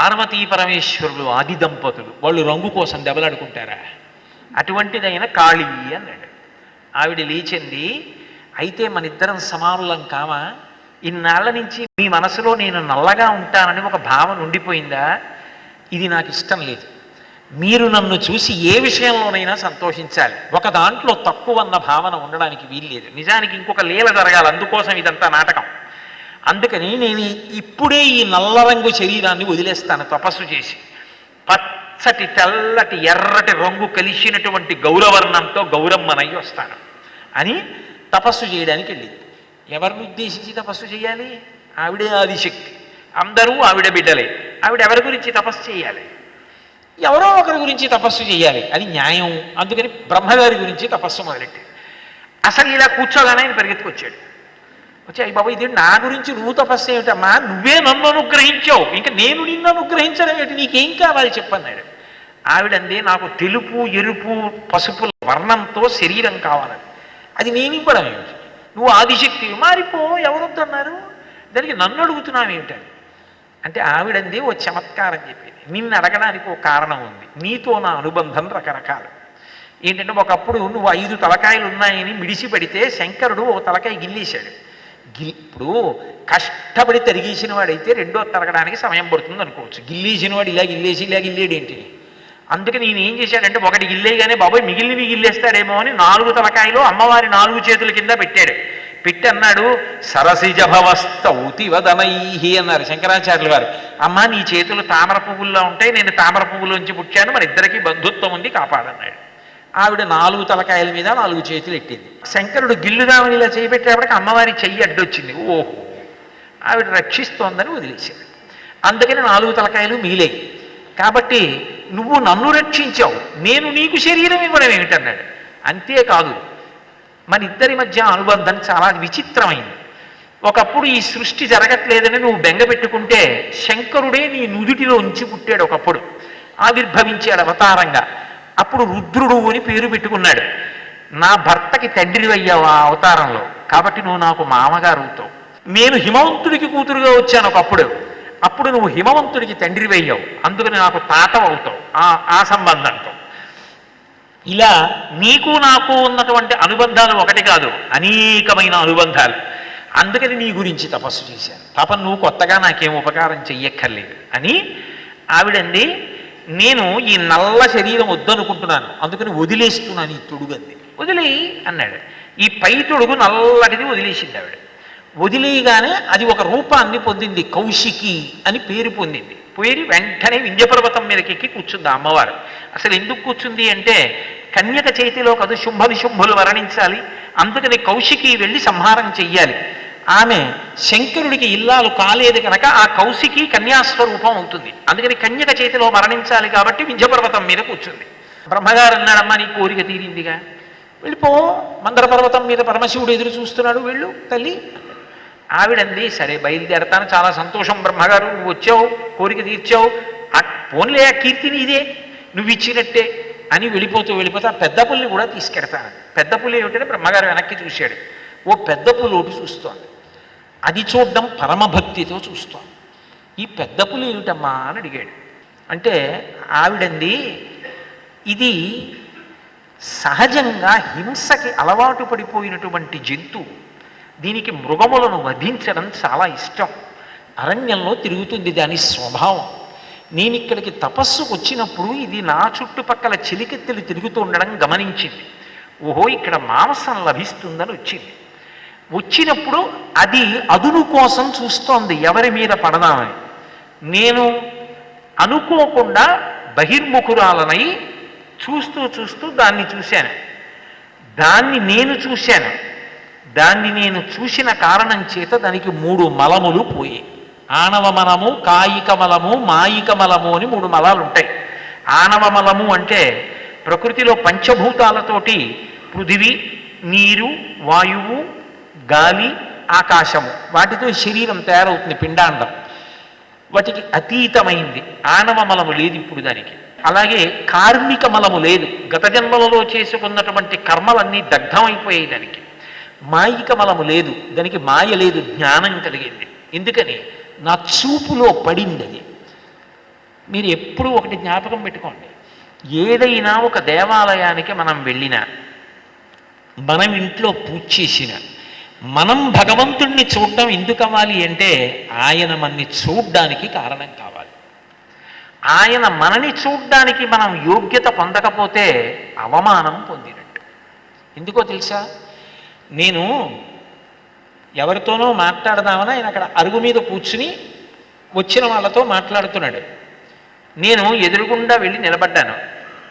పార్వతీ పరమేశ్వరులు ఆది దంపతులు వాళ్ళు రంగు కోసం దెబ్బలాడుకుంటారా? అటువంటిదైన కాళీ అన్నాడు. ఆవిడ లేచింది అయితే మన ఇద్దరం సమానులం కామా? ఇన్నాళ్ళ నుంచి మీ మనసులో నేను నల్లగా ఉంటానని ఒక భావన ఉండిపోయిందా? ఇది నాకు ఇష్టం లేదు. మీరు నన్ను చూసి ఏ విషయంలోనైనా సంతోషించాలి. ఒక దాంట్లో తక్కువ అన్న భావన ఉండడానికి వీల్లేదు. నిజానికి ఇంకొక లీల జరగాలి. అందుకోసం ఇదంతా నాటకం. అందుకని నేను ఇప్పుడే ఈ నల్ల రంగు శరీరాన్ని వదిలేస్తాను తపస్సు చేసి. పచ్చటి తెల్లటి ఎర్రటి రంగు కలిసినటువంటి గౌరవర్ణంతో గౌరమ్మనయ్యి వస్తాను. అని తపస్సు చేయడానికి వెళ్ళింది ఎవరిని ఉద్దేశించి తపస్సు చేయాలి? ఆవిడే ఆదిశక్తి. అందరూ ఆవిడ బిడ్డలే. ఆవిడ ఎవరి గురించి తపస్సు చేయాలి? ఎవరో ఒకరి గురించి తపస్సు చేయాలి. అది న్యాయం. అందుకని బ్రహ్మగారి గురించి తపస్సు మొదలెట్టింది అసలు ఇలా కూర్చోగానే ఆయన పరిగెత్తుకొచ్చాడు. వచ్చి అయ్యి బాబా ఇది నా గురించి నువ్వు తపస్సు ఏమిటమ్మా? నువ్వే నన్ను అనుగ్రహించావు. ఇంకా నేను నిన్ను అనుగ్రహించడం ఏమిటి? నీకేం కావాలి? చెప్పన్నాడు ఆవిడంది నాకు తెలుపు ఎరుపు పసుపుల వర్ణంతో శరీరం కావాలని. అది నేను ఇవ్వడం ఏమిటి? నువ్వు ఆదిశక్తి మారిపో ఎవరొద్దన్నారు? దానికి నన్ను అడుగుతున్నావు ఏమిటని అంటే ఆవిడంది ఓ చమత్కారం చెప్పింది. నిన్ను అడగడానికి ఓ కారణం ఉంది. నీతో నా అనుబంధం రకరకాలు. ఏంటంటే ఒకప్పుడు నువ్వు ఐదు తలకాయలు ఉన్నాయని మిడిసి పెడితే శంకరుడు ఓ తలకాయ గిల్లేశాడు. గిల్ ఇప్పుడు కష్టపడి తరిగేసిన వాడైతే రెండో తరగడానికి సమయం పడుతుంది అనుకోవచ్చు. గిల్లేసిన వాడు ఇలా గిల్లేసి ఇలా గిల్లేడు ఏంటి అందుకని నేను ఏం చేశాడంటే ఒకటి గిల్లేగానే బాబాయ్ మిగిలినవి గిల్లేస్తాడేమో అని నాలుగు తలకాయలు అమ్మవారి నాలుగు చేతుల కింద పెట్టాడు. పెట్టి అన్నాడు సరసిజ భవస్తౌతి వదనైహి అన్నారు శంకరాచార్యులు వారు అమ్మ నీ చేతులు తామర పువ్వుల్లో ఉంటాయి నేను తామర పువ్వులోంచి పుట్టాను మన ఇద్దరికి బంధుత్వం ఉంది కాపాడన్నాడు. ఆవిడ నాలుగు తలకాయల మీద నాలుగు చేతులు ఎట్టింది. శంకరుడు గిల్లుదామని ఇలా చేయబెట్టేపటికి అమ్మవారి చెయ్యి అడ్డొచ్చింది. ఓహో. ఆవిడ రక్షిస్తోందని వదిలేశాడు అందుకని నాలుగు తలకాయలు మిగిలాయి కాబట్టి నువ్వు నన్ను రక్షించావు. నేను నీకు శరీరం ఇవ్వడం ఏమిటన్నాడు. అంతేకాదు మన ఇద్దరి మధ్య అనుబంధం చాలా విచిత్రమైంది. ఒకప్పుడు ఈ సృష్టి జరగట్లేదని నువ్వు బెంగ పెట్టుకుంటే శంకరుడే నీ నుదుటిలో ఉంచి పుట్టాడు ఒకప్పుడు. ఆవిర్భవించాడు అవతారంగా. అప్పుడు రుద్రుడు అని పేరు పెట్టుకున్నాడు. నా భర్తకి తండ్రి అయ్యావు ఆ అవతారంలో. కాబట్టి నువ్వు నాకు మామగారు అవుతావు నేను హిమవంతుడికి కూతురుగా వచ్చాను ఒకప్పుడు. అప్పుడు నువ్వు హిమవంతుడికి తండ్రి అయ్యావు అందుకని నాకు తాత అవుతావు ఆ ఆ సంబంధంతో. ఇలా నీకు నాకు ఉన్నటువంటి అనుబంధాలు ఒకటి కాదు. అనేకమైన అనుబంధాలు. అందుకని నీ గురించి తపస్సు చేశాను. పాపం నువ్వు కొత్తగా నాకేం ఉపకారం చెయ్యక్కర్లేదు అని ఆవిడంది నేను ఈ నల్ల శరీరం వద్దనుకుంటున్నాను. అందుకని వదిలేస్తున్నాను ఈ తొడుగంది వదిలే అన్నాడు. ఈ పై తొడుగు నల్లటిది వదిలేసింది ఆవిడ. వదిలేయగానే అది ఒక రూపాన్ని పొందింది కౌశికి అని పేరు పొందింది. పేరు వెంటనే వింధ్యపర్వతం మీదకి ఎక్కి కూర్చుంది అమ్మవారు. అసలు ఎందుకు కూర్చుంది అంటే కన్యక చేతిలో కదు శుంభ నిశుంభులు వర్ణించాలి అందుకని కౌశికి వెళ్ళి సంహారం చెయ్యాలి. ఆమె శంకరుడికి ఇల్లాలు కాలేదు కనుక ఆ కౌశికి కన్యాస్వరూపం అవుతుంది అందుకని కన్యక చేతిలో మరణించాలి కాబట్టి వింధ్యపర్వతం మీద కూర్చుంది. బ్రహ్మగారు అన్నాడమ్మా నీ కోరిక తీరిందిగా. వెళ్ళిపో మందర పర్వతం మీద పరమశివుడు ఎదురు చూస్తున్నాడు వెళ్ళు తల్లి. ఆవిడంది సరే బయలుదేరతాను చాలా సంతోషం బ్రహ్మగారు నువ్వు వచ్చావు కోరిక తీర్చావు. ఆ పోన్లే ఆ కీర్తిని ఇదే నువ్వు ఇచ్చినట్టే. అని వెళ్ళిపోతూ వెళ్ళిపోతే ఆ పెద్ద పుల్లి కూడా తీసుకెడతాను పెద్ద పుల్లి ఏమిటంటే బ్రహ్మగారు వెనక్కి చూశాడు. ఓ పెద్ద పుల్లోటు ఒకటి చూస్తోంది. అది చూడడం పరమభక్తితో చూస్తాం. ఈ పెద్ద పులి ఏమిటమ్మా అని అడిగాడు. అంటే ఆవిడంది ఇది సహజంగా హింసకి అలవాటు పడిపోయినటువంటి జంతువు. దీనికి మృగములను వధించడం చాలా ఇష్టం. అరణ్యంలో తిరుగుతుంది దాని స్వభావం. నేను ఇక్కడికి తపస్సుకు వచ్చినప్పుడు ఇది నా చుట్టుపక్కల చెలికెత్తులు తిరుగుతూ ఉండడం గమనించింది. ఓహో ఇక్కడ మాంసం లభిస్తుందని వచ్చింది. వచ్చినప్పుడు అది అదును కోసం చూస్తోంది ఎవరి మీద పడదామని. నేను అనుకోకుండా బహిర్ముఖురాలనై చూస్తూ చూస్తూ దాన్ని చూశాను. దాన్ని నేను చూశాను. దాన్ని నేను చూసిన కారణం చేత దానికి మూడు మలములు పోయాయి. ఆనవ మలము కాయిక మలము మాయిక మలము అని మూడు మలాలు ఉంటాయి ఆనవ మలము అంటే ప్రకృతిలో పంచభూతాలతోటి పృథివీ నీరు వాయువు గాలి ఆకాశము. వాటితో శరీరం తయారవుతుంది పిండాండం. వాటికి అతీతమైంది. ఆనవ మలము లేదు ఇప్పుడు దానికి. అలాగే కార్మిక మలము లేదు. గత జన్మలలో చేసుకున్నటువంటి కర్మలన్నీ దగ్ధమైపోయాయి దానికి. మాయిక మలము లేదు. దానికి మాయ లేదు. జ్ఞానం కలిగింది. ఎందుకని? నా చూపులో పడింది అది మీరు ఎప్పుడూ ఒకటి జ్ఞాపకం పెట్టుకోండి. ఏదైనా ఒక దేవాలయానికి మనం వెళ్ళినా మనం ఇంట్లో పూజ చేసిన మనం భగవంతుణ్ణి చూడడం ఎందుకు అవ్వాలి అంటే ఆయన మనని చూడ్డానికి కారణం కావాలి. ఆయన మనని చూడ్డానికి మనం యోగ్యత పొందకపోతే అవమానం పొందినట్టు. ఎందుకో తెలుసా? నేను ఎవరితోనో మాట్లాడదామని ఆయన అక్కడ అరుగు మీద కూర్చుని వచ్చిన వాళ్ళతో మాట్లాడుతున్నాడు. నేను ఎదురుగుండా వెళ్ళి నిలబడ్డాను.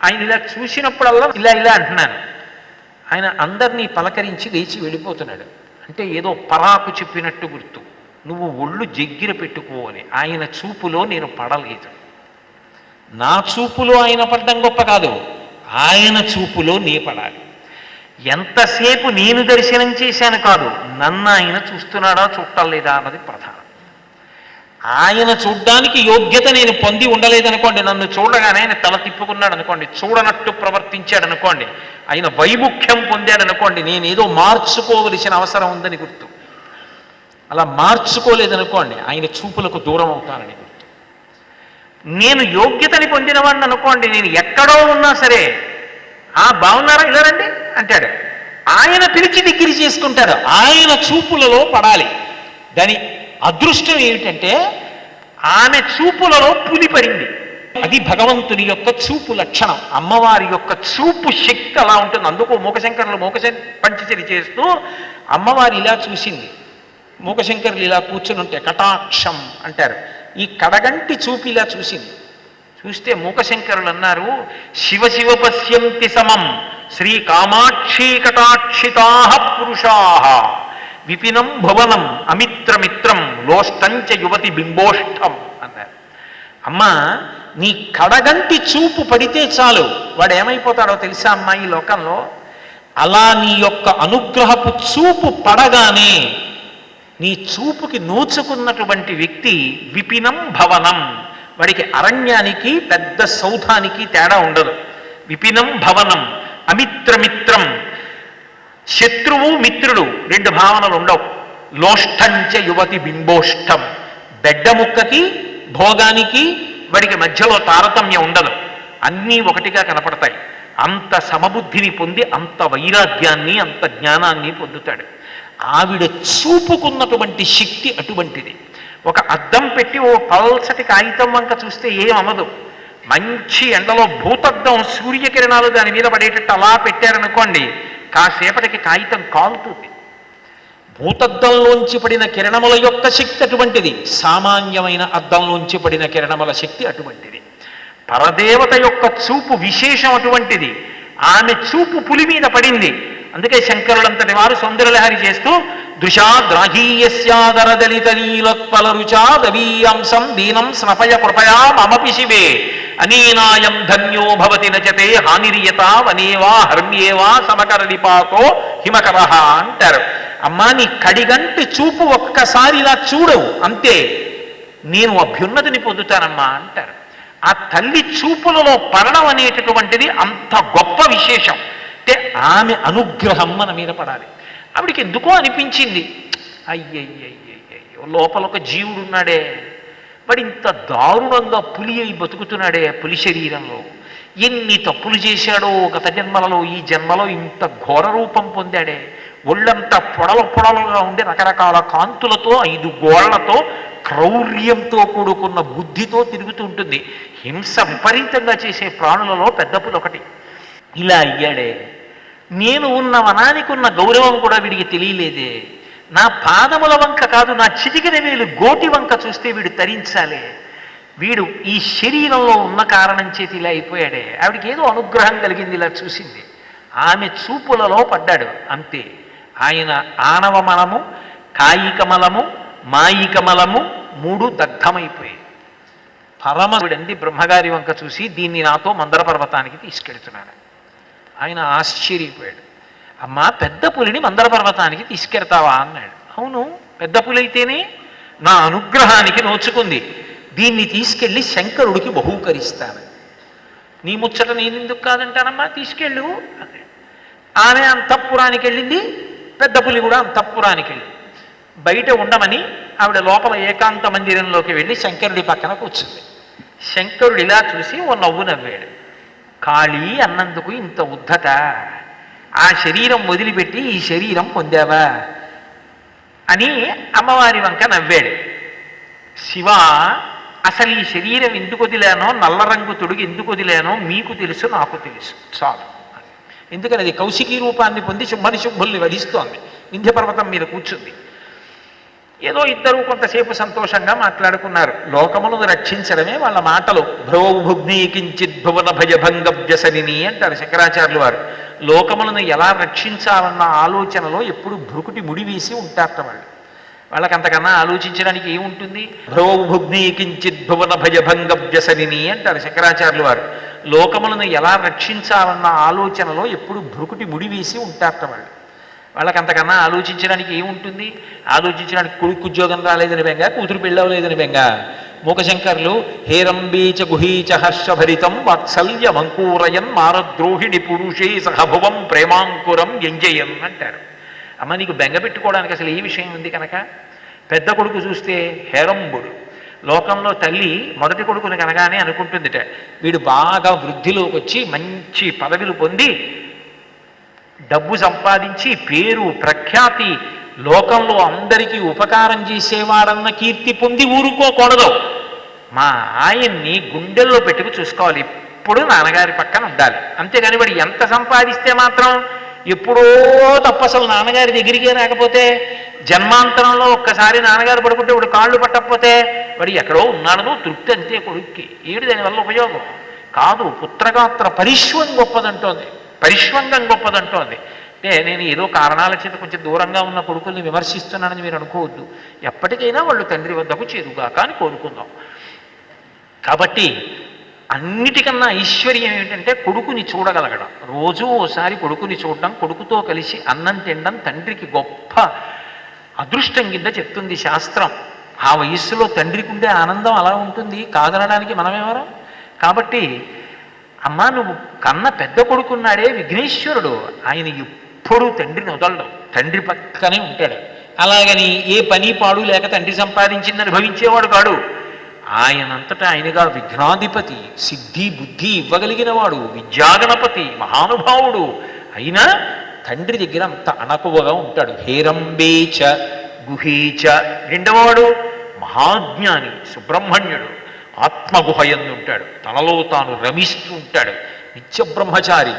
ఆయన ఇలా చూసినప్పుడల్లా ఇలా ఇలా అంటున్నాను. ఆయన అందరినీ పలకరించి లేచి వెళ్ళిపోతున్నాడు. అంటే ఏదో పరాకు చెప్పినట్టు గుర్తు. నువ్వు ఒళ్ళు జగ్గిర పెట్టుకోవాలి ఆయన చూపులో నేను పడలేదు. నా చూపులో ఆయన పడ్డం గొప్ప కాదు. ఆయన చూపులో నీ పడాలి. ఎంతసేపు నేను దర్శనం చేశాను కాదు. నన్ను ఆయన చూస్తున్నాడా చూడటం లేదా అన్నది ప్రధానం. ఆయన చూడ్డానికి యోగ్యత నేను పొంది ఉండలేదనుకోండి నన్ను చూడగానే ఆయన తల తిప్పుకున్నాడు అనుకోండి చూడనట్టు ప్రవర్తించాడు అనుకోండి ఆయన వైముఖ్యం పొందాడు అనుకోండి నేనేదో మార్చుకోవలసిన అవసరం ఉందని గుర్తు. అలా మార్చుకోలేదనుకోండి ఆయన చూపులకు దూరం అవుతానని గుర్తు. నేను యోగ్యతని పొందినవాడిని అనుకోండి నేను ఎక్కడో ఉన్నా సరే ఆ బాగున్నారా ఇలారండి? అంటాడు. ఆయన పిలిచి దగ్గర చేసుకుంటాడు. ఆయన చూపులలో పడాలి. దాని అదృష్టం ఏమిటంటే ఆమె చూపులలో పులి పడింది. అది భగవంతుని యొక్క చూపు లక్షణం. అమ్మవారి యొక్క చూపు శక్తి అలా ఉంటుంది. అందుకు మూకశంకరులు మూకశం పంచచరి చేస్తూ అమ్మవారు ఇలా చూసింది. మూకశంకరులు ఇలా కూర్చుని ఉంటే కటాక్షం అంటారు. ఈ కడగంటి చూపు ఇలా చూసింది. చూస్తే మూకశంకరులు అన్నారు శివ శివ పశ్యంతి సమం. శ్రీ కామాక్షి కటాక్షితా పురుషా. విపినం భువనం అమిత్రమిత్రం లోష్టంచ యువతి బింబోష్టం అన్నారు అమ్మా నీ కడగంటి చూపు పడితే చాలు. వాడు ఏమైపోతాడో తెలుసా అమ్మా ఈ లోకంలో? అలా నీ యొక్క అనుగ్రహపు చూపు పడగానే నీ చూపుకి నోచుకున్నటువంటి వ్యక్తి విపినం భవనం. వాడికి అరణ్యానికి పెద్ద సౌధానికి తేడా ఉండదు. విపినం భవనం అమిత్రమిత్రం శత్రువు మిత్రుడు రెండు భావనలు ఉండవు. లోష్టంచ యువతి బింబోష్టం బెడ్డ ముక్కకి భోగానికి వాడికి మధ్యలో తారతమ్యం ఉండదు. అన్నీ ఒకటిగా కనపడతాయి. అంత సమబుద్ధిని పొంది అంత వైరాగ్యాన్ని అంత జ్ఞానాన్ని పొందుతాడు. ఆవిడ చూపుకున్నటువంటి శక్తి అటువంటిది. ఒక అద్దం పెట్టి ఓ పల్సటి కాగితం వంక చూస్తే ఏం అమ్మదు మంచి ఎండలో భూతద్దం సూర్యకిరణాలు దాని మీద పడేటట్టు అలా పెట్టారనుకోండి కాసేపటికి కాగితం కాలుతుంది భూతద్దంలోంచి పడిన కిరణముల యొక్క శక్తి అటువంటిది. సామాన్యమైన అద్దంలోంచి పడిన కిరణముల శక్తి అటువంటిది. పరదేవత యొక్క చూపు విశేషం అటువంటిది. ఆమె చూపు పులి మీద పడింది. అందుకే శంకరులంతటి వారు సౌందర్యలహరి చేస్తూ దృశా ద్రాఘీయస్యాదరదలిత నీలోత్పల రుచా దవీయాంసం దీనం స్నపయ కృపయా మమపి శివే అనీనాయం ధన్యో భవతి నచతే హానిరియత వనేవా హర్మ్యేవా సమకరలిపాతో హిమకర అంటారు. అమ్మా నీ కడిగంటి చూపు ఒక్కసారి ఇలా చూడవు అంతే నేను అభ్యున్నతిని పొందుతానమ్మా అంటారు. ఆ తల్లి చూపులలో పడడం అనేటటువంటిది అంత గొప్ప విశేషం. అంటే ఆమె అనుగ్రహం మన మీద పడాలి. ఆవిడికి ఎందుకో అనిపించింది. అయ్యయ్యయ్యయ్యో లోపల ఒక జీవుడు ఉన్నాడే. వాడు ఇంత దారుణంగా పులి అయి బతుకుతున్నాడే పులి శరీరంలో. ఎన్ని తప్పులు చేశాడో గత జన్మలలో ఈ జన్మలో ఇంత ఘోర రూపం పొందాడే. ఒళ్ళంతా పొడల పొడలుగా ఉండే రకరకాల కాంతులతో ఐదు గోళ్ళతో క్రౌర్యంతో కూడుకున్న బుద్ధితో తిరుగుతూ ఉంటుంది. హింస విపరీతంగా చేసే ప్రాణులలో పెద్ద పులి ఒకటి. ఇలా అయ్యాడే. నేను ఉన్న వనానికి ఉన్న గౌరవం కూడా వీడికి తెలియలేదే. నా పాదముల వంక కాదు నా చిటికిన వేలు గోటి వంక చూస్తే వీడు తరించాలే. వీడు ఈ శరీరంలో ఉన్న కారణం చేతి ఇలా అయిపోయాడే. ఆవిడికి ఏదో అనుగ్రహం కలిగింది ఇలా చూసింది. ఆమె చూపులలో పడ్డాడు అంతే. ఆయన ఆనవమలము మలము మాయికమలము మూడు దగ్ధమైపోయాయి. పరమవిడంది బ్రహ్మగారి వంక చూసి దీన్ని నాతో మందర పర్వతానికి తీసుకెళ్తున్నాడు ఆయన ఆశ్చర్యపోయాడు. అమ్మా పెద్ద పులిని మందర పర్వతానికి తీసుకెడతావా అన్నాడు. అవును పెద్ద పులి అయితేనే నా అనుగ్రహానికి నోచుకుంది. దీన్ని తీసుకెళ్ళి శంకరుడికి బహూకరిస్తాను. నీ ముచ్చట నేను ఎందుకు కాదంటానమ్మా? తీసుకెళ్ళు. అన్నాడు. ఆమె అంతఃపురానికి వెళ్ళింది పెద్ద పులి కూడా అంతఃపురానికి వెళ్ళింది. బయట ఉండమని ఆవిడ లోపల ఏకాంత మందిరంలోకి వెళ్ళి శంకరుడి పక్కన కూర్చుంది. శంకరుడు ఇలా చూసి ఓ నవ్వు నవ్వాడు. కాళీ అన్నందుకు ఇంత ఉద్ధత. ఆ శరీరం వదిలిపెట్టి ఈ శరీరం పొందావా? అని అమ్మవారి వంక నవ్వాడు. శివ అసలు ఈ శరీరం ఎందుకు వదిలానో నల్ల రంగు తొడుగు ఎందుకు వదిలానో మీకు తెలుసు నాకు తెలుసు. చాలు. ఎందుకని అది కౌశికీ రూపాన్ని పొంది శుభని శుభుల్ని వధిస్తోంది. వింధ్యపర్వతం మీద కూర్చుంది. ఏదో ఇద్దరు కొంతసేపు సంతోషంగా మాట్లాడుకున్నారు. లోకములను రక్షించడమే వాళ్ళ మాటలు. భ్రోభుగ్ని కించిత్ భువన భయభంగ వ్యసనిని అంటారు శంకరాచార్యులు వారు. లోకములను ఎలా రక్షించాలన్న ఆలోచనలో ఎప్పుడు భృకుటి ముడివేసి ఉంటారట వాళ్ళు. వాళ్ళకి అంతకన్నా ఆలోచించడానికి ఏముంటుంది? భ్రోభుగ్ని కించిత్ భువన భయభంగ వ్యసనిని అంటారు శంకరాచార్యులు వారు. లోకములను ఎలా రక్షించాలన్న ఆలోచనలో ఎప్పుడు భృకుటి ముడివేసి ఉంటారట వాళ్ళు. వాళ్ళకి అంతకన్నా ఆలోచించడానికి ఏముంటుంది? ఆలోచించడానికి కొడుకు ఉద్యోగం రాలేదని బెంగ కూతురు పెళ్ళవలేదని బెంగ. మూకశంకర్లు హేరంబీచ గుహీచ హర్షభరితం వాత్సల్య మంకూరయన్ మారద్రోహిణి పురుషే సహభువం ప్రేమాంకురం ఎంజయన్ అంటారు. అమ్మ నీకు బెంగ పెట్టుకోవడానికి అసలు ఏ విషయం ఉంది కనుక? పెద్ద కొడుకు చూస్తే హేరంబుడు. లోకంలో తల్లి మొదటి కొడుకుని కనగానే అనుకుంటుందిట. వీడు బాగా వృద్ధిలోకి వచ్చి మంచి పదవిలు పొంది డబ్బు సంపాదించి పేరు ప్రఖ్యాతి లోకంలో అందరికీ ఉపకారం చేసేవాడన్న కీర్తి పొంది ఊరుకోకూడదు. మా ఆయన్ని గుండెల్లో పెట్టుకు చూసుకోవాలి. ఎప్పుడు నాన్నగారి పక్కన ఉండాలి. అంతేగాని వాడు ఎంత సంపాదిస్తే మాత్రం ఎప్పుడో తప్ప అసలు నాన్నగారి దగ్గరికే రాకపోతే జన్మాంతరంలో ఒక్కసారి నాన్నగారు పడుకుంటే వాడు కాళ్ళు పట్టకపోతే వాడు ఎక్కడో ఉన్నాడనో తృప్తి అంతే కొడుక్కి. ఏడు దానివల్ల ఉపయోగం? కాదు పుత్రగాత్ర పరిశ్వం గొప్పదంటోంది. పరిష్వంగం గొప్పదంటోంది. అంటే నేను ఏదో కారణాల చేత కొంచెం దూరంగా ఉన్న కొడుకుల్ని విమర్శిస్తున్నానని మీరు అనుకోవద్దు. ఎప్పటికైనా వాళ్ళు తండ్రి వద్దకు చేరుగాక అని కోరుకుందాం. కాబట్టి అన్నిటికన్నా ఐశ్వర్యం ఏమిటంటే కొడుకుని చూడగలగడం. రోజు ఓసారి కొడుకుని చూడడం కొడుకుతో కలిసి అన్నం తినడం తండ్రికి గొప్ప అదృష్టం కింద చెప్తుంది శాస్త్రం. ఆ వయస్సులో తండ్రికి ఉండే ఆనందం అలా ఉంటుంది. కాదనడానికి మనమేమరం కాబట్టి అమ్మా నువ్వు కన్న పెద్ద కొడుకున్నాడే విఘ్నేశ్వరుడు. ఆయన ఎప్పుడూ తండ్రిని వదలడు. తండ్రి పక్కనే ఉంటాడు. అలాగని ఏ పని పాడు లేక తండ్రి సంపాదించిందని భవించేవాడు కాడు. ఆయనంతటా ఆయనగా విఘ్నాధిపతి సిద్ధి బుద్ధి ఇవ్వగలిగిన వాడు విద్యాగణపతి మహానుభావుడు. అయినా తండ్రి దగ్గర అంత అణకువగా ఉంటాడు. హేరంబేచ గుహీచ రెండవవాడు మహాజ్ఞాని సుబ్రహ్మణ్యుడు. ఆత్మగుహయందు ఉంటాడు. తనలో తాను రమిస్తూ ఉంటాడు. నిత్యబ్రహ్మచారి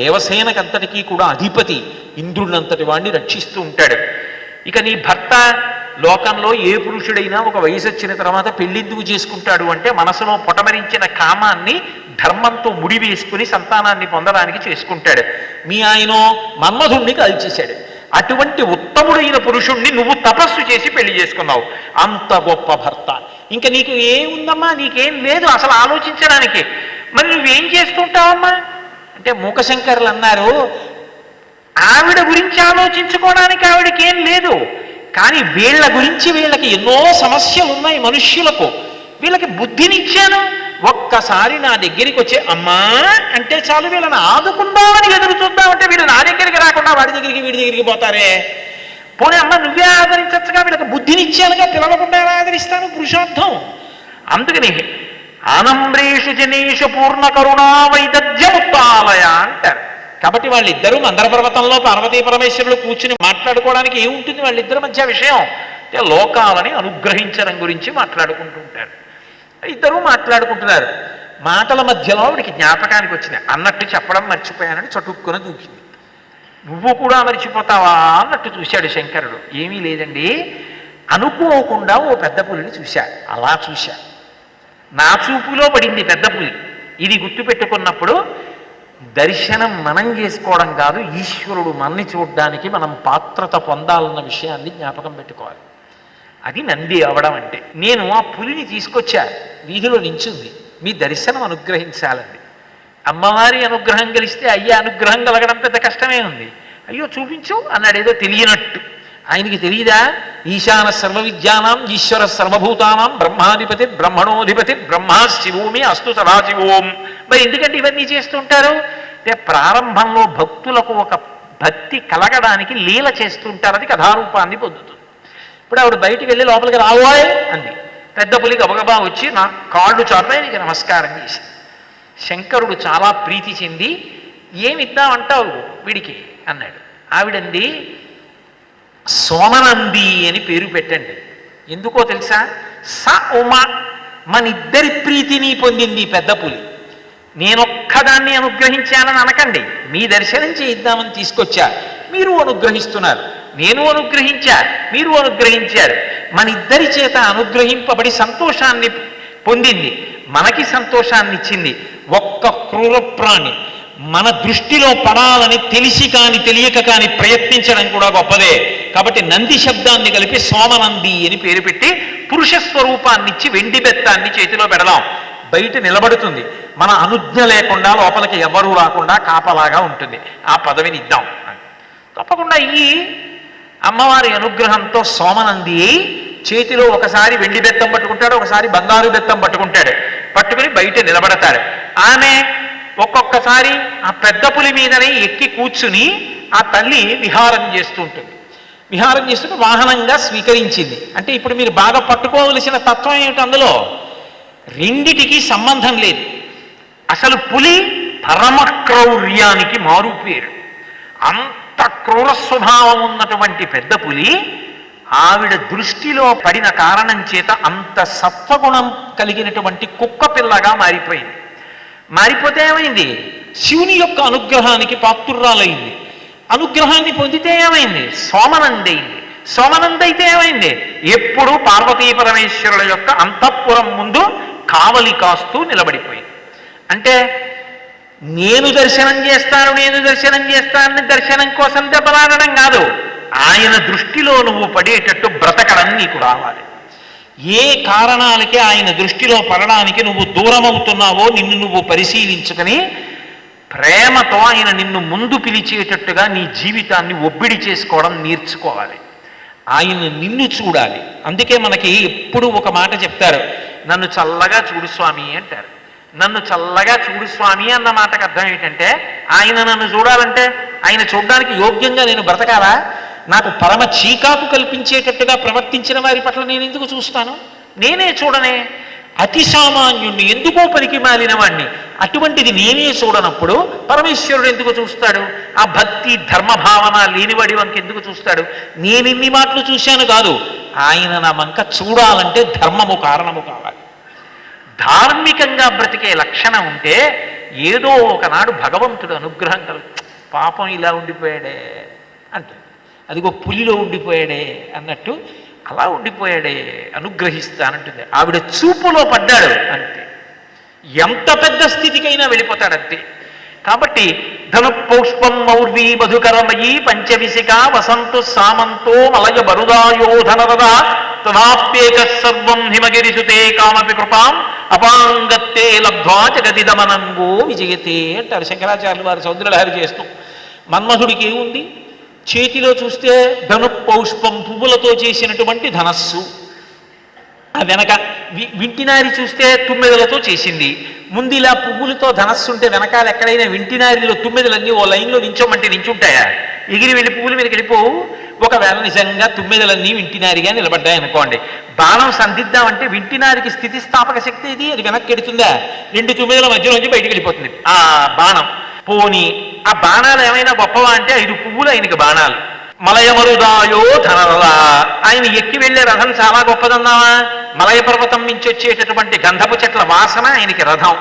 దేవసేనకంతటికీ కూడా అధిపతి ఇంద్రుడినంతటి వాడిని రక్షిస్తూ ఉంటాడు. ఇక నీ భర్త లోకంలో ఏ పురుషుడైనా ఒక వయసు వచ్చిన తర్వాత పెళ్ళిందుకు చేసుకుంటాడు అంటే మనసులో పొటమరించిన కామాన్ని ధర్మంతో ముడివేసుకుని సంతానాన్ని పొందడానికి చేసుకుంటాడు. మీ ఆయన మన్మధుణ్ణి కాల్చేశాడు. అటువంటి ఉత్తముడైన పురుషుణ్ణి నువ్వు తపస్సు చేసి పెళ్ళి చేసుకున్నావు. అంత గొప్ప భర్త. ఇంకా నీకు ఏముందమ్మా? నీకేం లేదు అసలు ఆలోచించడానికి. మరి నువ్వేం చేస్తుంటావమ్మా? అంటే మూకశంకర్లు అన్నారు ఆవిడ గురించి ఆలోచించుకోవడానికి ఆవిడకి ఏం లేదు. కానీ వీళ్ళ గురించి వీళ్ళకి ఎన్నో సమస్యలు ఉన్నాయి మనుష్యులకు. వీళ్ళకి బుద్ధినిచ్చాను. ఒక్కసారి నా దగ్గరికి వచ్చే అమ్మా అంటే చాలు వీళ్ళని ఆదుకుందామని ఎదురు చూద్దామంటే వీళ్ళు నా దగ్గరికి రాకుండా వాడి దగ్గరికి వీడి దగ్గరికి పోతారే? పోనీ అమ్మ నువ్వే ఆదరించచ్చుగా? వీళ్ళకి బుద్ధినిచ్చానుగా పిలవకుండా ఎలా ఆదరిస్తాను పురుషార్థం? అందుకని ఆనంద్రేషు జనేషు పూర్ణ కరుణా వైదధ్యముత్తాలయ అంటారు. కాబట్టి వాళ్ళిద్దరూ మందర పర్వతంలో పార్వతీ పరమేశ్వరులు కూర్చుని మాట్లాడుకోవడానికి ఏముంటుంది? వాళ్ళిద్దరి మధ్య విషయం. అంటే లోకాలని అనుగ్రహించడం గురించి మాట్లాడుకుంటుంటారు. ఇద్దరూ మాట్లాడుకుంటున్నారు. మాటల మధ్యలో ఆవిడికి జ్ఞాపకానికి వచ్చింది. అన్నట్టు చెప్పడం మర్చిపోయానని చటుక్కున దూకింది. నువ్వు కూడా మరిచిపోతావా అన్నట్టు చూశాడు శంకరుడు. ఏమీ లేదండి. అనుకోకుండా ఓ పెద్ద పులిని చూశా. అలా చూశా. నా చూపులో పడింది పెద్ద పులి. ఇది గుర్తుపెట్టుకున్నప్పుడు దర్శనం మనం చేసుకోవడం కాదు ఈశ్వరుడు మనని చూడడానికి మనం పాత్రత పొందాలన్న విషయాన్ని జ్ఞాపకం పెట్టుకోవాలి. అది నంది అవడం అంటే. నేను ఆ పులిని తీసుకొచ్చా. వీధిలో నించుంది. మీ దర్శనం అనుగ్రహించాలండి. అమ్మవారి అనుగ్రహం కలిస్తే అయ్యే అనుగ్రహం కలగడం పెద్ద కష్టమే ఉంది. అయ్యో చూపించు అన్నాడు ఏదో తెలియనట్టు. ఆయనకి తెలియదా? ఈశాన సర్వ విద్యానాం ఈశ్వర సర్వభూతానాం బ్రహ్మాధిపతి బ్రహ్మణోధిపతి బ్రహ్మా శివోమి అస్తు సదాశివోం. మరి ఎందుకంటే ఇవన్నీ చేస్తుంటారు అంటే ప్రారంభంలో భక్తులకు ఒక భక్తి కలగడానికి లీల చేస్తుంటారు అది కథారూపాన్ని పొందుతుంది. ఇప్పుడు ఆవిడ బయటికి వెళ్ళి లోపలికి రావాలి అంది. పెద్ద పులి గబగబా వచ్చి నా కాళ్ళు చాటున ఆయనకి నమస్కారం చేసి శంకరుడు చాలా ప్రీతి చెంది ఏమిద్దామంటావు వీడికి? అన్నాడు. ఆవిడంది సోమనంది అని పేరు పెట్టండి. ఎందుకో తెలుసా? స ఉమా మనిద్దరి ప్రీతిని పొందింది పెద్ద పులి. నేనొక్కదాన్ని అనుగ్రహించానని అనకండి. మీ దర్శనం చేయిద్దామని తీసుకొచ్చా. మీరు అనుగ్రహిస్తున్నారు. నేను అనుగ్రహించా. మీరు అనుగ్రహించారు. మన ఇద్దరి చేత అనుగ్రహింపబడి సంతోషాన్ని పొందింది. మనకి సంతోషాన్ని ఇచ్చింది ఒక్క క్రూర ప్రాణి మన దృష్టిలో పడాలని తెలిసి కాని తెలియక కాని ప్రయత్నించడం కూడా గొప్పదే. కాబట్టి నంది శబ్దాన్ని కలిపి సోమనంది అని పేరు పెట్టి పురుష స్వరూపాన్ని ఇచ్చి వెండి బెత్తాన్ని చేతిలో పెడదాం. బయట నిలబడుతుంది. మన అనుజ్ఞ లేకుండా లోపలికి ఎవరూ రాకుండా కాపలాగా ఉంటుంది. ఆ పదవిని ఇద్దాం. తప్పకుండా ఈ అమ్మవారి అనుగ్రహంతో సోమనంది చేతిలో ఒకసారి వెండి బెత్తం పట్టుకుంటాడు ఒకసారి బంగారు బెత్తం పట్టుకుంటాడు. పట్టుకుని బయట నిలబడతాడు. ఆమె ఒక్కొక్కసారి ఆ పెద్ద పులి మీదనే ఎక్కి కూర్చుని ఆ తల్లి విహారం చేస్తూ ఉంటుంది విహారం చేస్తుంటే వాహనంగా స్వీకరించింది. అంటే ఇప్పుడు మీరు బాగా పట్టుకోవలసిన తత్వం ఏమిటి అందులో? రెండిటికి సంబంధం లేదు. అసలు పులి పరమ క్రౌర్యానికి మారు పేరు అంత క్రూర స్వభావం ఉన్నటువంటి పెద్ద పులి ఆవిడ దృష్టిలో పడిన కారణం చేత అంత సత్వగుణం కలిగినటువంటి కుక్క పిల్లగా మారిపోయింది. మారిపోతే ఏమైంది? శివుని యొక్క అనుగ్రహానికి పాత్రురాలైంది అనుగ్రహాన్ని పొందితే ఏమైంది? సోమనందైంది. సోమనందైతే ఏమైంది? ఎప్పుడు పార్వతీ పరమేశ్వరుల యొక్క అంతఃపురం ముందు కావలి కాస్తూ నిలబడిపోయింది. అంటే నేను దర్శనం చేస్తాను నేను దర్శనం చేస్తానని దర్శనం కోసం దెబ్బలాడడం కాదు. ఆయన దృష్టిలో నువ్వు పడేటట్టు బ్రతకడం నీకు రావాలి. ఏ కారణాలకి ఆయన దృష్టిలో పడడానికి నువ్వు దూరం అవుతున్నావో నిన్ను నువ్వు పరిశీలించుకొని ప్రేమతో ఆయన నిన్ను ముందు పిలిచేటట్టుగా నీ జీవితాన్ని ఒబ్బిడి చేసుకోవడం నేర్చుకోవాలి. ఆయన నిన్ను చూడాలి. అందుకే మనకి ఎప్పుడు ఒక మాట చెప్తారు నన్ను చల్లగా చూడు స్వామి అంటారు. నన్ను చల్లగా చూడు స్వామి అన్న మాటకు అర్థం ఏంటంటే ఆయన నన్ను చూడాలంటే ఆయన చూడడానికి యోగ్యంగా నేను బ్రతకాలా? నాకు పరమ చీకాకు కల్పించేటట్టుగా ప్రవర్తించిన వారి పట్ల నేను ఎందుకు చూస్తాను? నేనే చూడనే. అతి సామాన్యుణ్ణి ఎందుకో పనికి మాలిన వాణ్ణి. అటువంటిది నేనే చూడనప్పుడు పరమేశ్వరుడు ఎందుకు చూస్తాడు? ఆ భక్తి ధర్మ భావన లేనివాడి వంక ఎందుకు చూస్తాడు? నేను ఇన్ని మాటలు చూశాను కాదు. ఆయన నా వంక చూడాలంటే ధర్మము కారణము కావాలి. ధార్మికంగా బ్రతికే లక్షణం ఉంటే ఏదో ఒకనాడు భగవంతుడు అనుగ్రహం కలు పాపం ఇలా ఉండిపోయాడే అంటే. అదిగో పులిలో ఉండిపోయాడే అన్నట్టు అలా ఉండిపోయాడే అనుగ్రహిస్తానంటుంది. ఆవిడ చూపులో పడ్డాడు అంతే. ఎంత పెద్ద స్థితికైనా వెళ్ళిపోతాడంతే. కాబట్టి ధను పౌష్పం మౌర్వీ మధుకరమయీ పంచవిశిక వసంతు సామంతో మలయ బరుదాయో తదాప్యేక సర్వం హిమగిరిసుతే కామపి కృపాం అపాంగత్తే లబ్ధ్వా జగదిదమనంగో విజయతే అంటారు శంకరాచార్యులు వారు సౌందర్యలహరి చేస్తూ. మన్మధుడికి ఏముంది? చేతిలో చూస్తే ధను పౌష్పం పువ్వులతో చేసినటువంటి ధనస్సు. ఆ వెనక వి- వింటినారి చూస్తే తుమ్మెదలతో చేసింది. ముందు ఇలా పువ్వులతో ధనస్సు ఉంటే వెనకాల ఎక్కడైనా వింటినారిలో తుమ్మెదలన్నీ ఓ లైన్లో నించోమంటే నించుంటాయా? ఎగిరి వెళ్ళి పువ్వుల మీదకి వెళ్ళిపోవు ఒకవేళ నిజంగా తుమ్మెదలన్నీ వింటినారిగా నిలబడ్డాయి అనుకోండి. బాణం సంధిద్దామంటే వింటినారికి స్థితిస్థాపక శక్తి ఇది అది వెనక్కి ఎడుతుందా? రెండు తుమ్మెదల మధ్యలోంచి బయటికి వెళ్ళిపోతుంది. ఆ బాణం. పోని ఆ బాణాలు ఏమైనా గొప్పవా అంటే ఐదు పువ్వులు ఆయనకి బాణాలు. మలయమరుదాయో ధనరలా. ఆయన ఎక్కి వెళ్ళే రథం చాలా గొప్పదన్నావా? మలయ పర్వతం నుంచి వచ్చేటటువంటి గంధపు చెట్ల వాసన ఆయనకి రథం.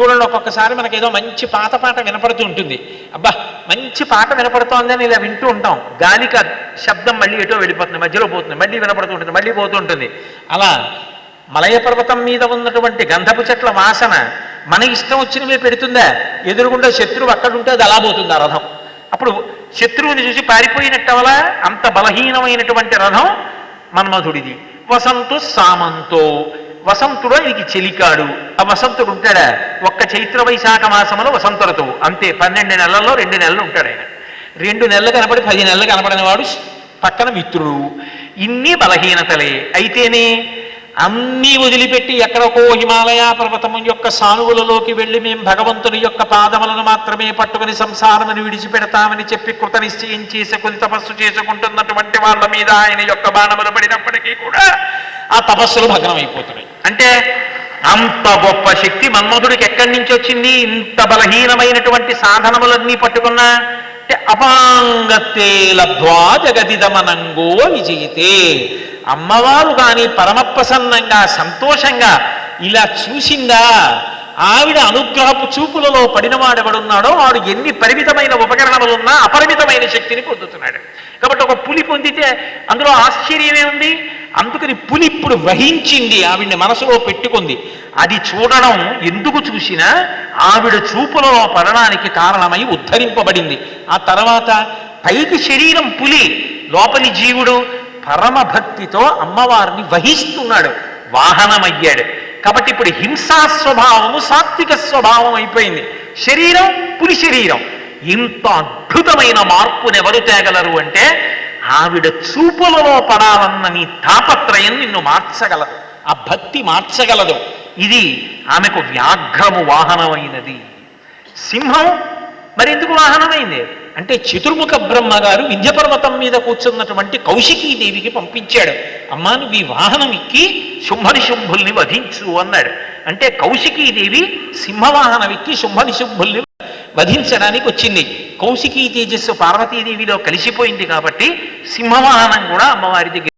చూడండి ఒక్కొక్కసారి మనకి ఏదో మంచి పాత పాట వినపడుతూ ఉంటుంది. అబ్బా మంచి పాట వినపడుతోంది అని ఇలా వింటూ ఉంటాం. గాలికి శబ్దం మళ్ళీ ఎటో వెళ్ళిపోతుంది మధ్యలో పోతుంది మళ్ళీ వినపడుతూ ఉంటుంది మళ్ళీ పోతూ ఉంటుంది. అలా మలయ పర్వతం మీద ఉన్నటువంటి గంధపు చెట్ల వాసన మన ఇష్టం వచ్చినవే పెడుతుందా? ఎదురుగుండా శత్రువు అక్కడుంటే అది అలా పోతుంది ఆ రథం. అప్పుడు శత్రువుని చూసి పారిపోయినట్టవలా? అంత బలహీనమైనటువంటి రథం మన్మధుడిది. వసంతు సామంతో వసంతుడు ఆయనకి చెలికాడు. ఆ వసంతుడు ఉంటాడా? ఒక్క చైత్ర వైశాఖ మాసములో వసంత ఋతువు. అంతే పన్నెండు నెలల్లో రెండు నెలలు ఉంటాడు ఆయన. రెండు నెలలు కనపడి పది నెలలు కనపడిన వాడు పక్కన మిత్రుడు. ఇన్ని బలహీనతలే. అయితేనే అన్నీ వదిలిపెట్టి ఎక్కడికో హిమాలయ పర్వతం యొక్క సానువులలోకి వెళ్ళి మేము భగవంతుని యొక్క పాదములను మాత్రమే పట్టుకుని సంసారముని విడిచిపెడతామని చెప్పి కృత నిశ్చయం చేసుకుని తపస్సు చేసుకుంటున్నటువంటి వాళ్ళ మీద ఆయన యొక్క బాణములు పడినప్పటికీ కూడా ఆ తపస్సులు భగ్నమైపోతున్నాయి. అంటే అంత గొప్ప శక్తి మన్మధుడికి ఎక్కడి నుంచి వచ్చింది? ఇంత బలహీనమైనటువంటి సాధనములన్నీ పట్టుకున్నా అపాంగత్తే లబ్ధ్వా జగదిదమనంగో విజయితే. అమ్మవారు కానీ పరమప్రసన్నంగా సంతోషంగా ఇలా చూసిందా? ఆవిడ అనుగ్రహపు చూపులలో పడినవాడెవడున్నాడో వాడు ఎన్ని పరిమితమైన ఉపకరణములున్నా అపరిమితమైన శక్తిని పొందుతున్నాడు. కాబట్టి ఒక పులి పొందితే అందులో ఆశ్చర్యమే ఉంది. అందుకని పులి ఇప్పుడు వహించింది ఆవిడ్ని మనసులో పెట్టుకుంది. అది చూడడం ఎందుకు చూసినా ఆవిడ చూపులలో పడడానికి కారణమై ఉద్ధరింపబడింది. ఆ తర్వాత పైకి శరీరం పులి లోపలి జీవుడు పరమభక్తితో అమ్మవారిని వహిస్తున్నాడు వాహనమయ్యాడు. కాబట్టి ఇప్పుడు హింసా స్వభావము సాత్విక స్వభావం అయిపోయింది. శరీరం పులి శరీరం. ఇంత అద్భుతమైన మార్పును ఎవరు తేగలరు అంటే ఆవిడ చూపులలో పడాలన్న నీ తాపత్రయం నిన్ను మార్చగలదు. ఆ భక్తి మార్చగలదు. ఇది ఆమెకు వ్యాఘ్రము వాహనమైనది. సింహం మరి ఎందుకు వాహనమైంది? అంటే చతుర్ముఖ బ్రహ్మగారు విద్యపర్వతం వింధ్యపర్వతం మీద కూర్చున్నటువంటి కౌశికీ దేవికి పంపించాడు. అమ్మా నువ్వు ఈ వాహనం ఎక్కి శుంభని శుంభుల్ని వధించు అన్నాడు. అంటే కౌశికీ దేవి సింహవాహనం ఎక్కి శుంభని శుంభుల్ని వధించడానికి వచ్చింది కౌశికీ తేజస్సు పార్వతీదేవిలో కలిసిపోయింది కాబట్టి సింహవాహనం కూడా అమ్మవారి దగ్గర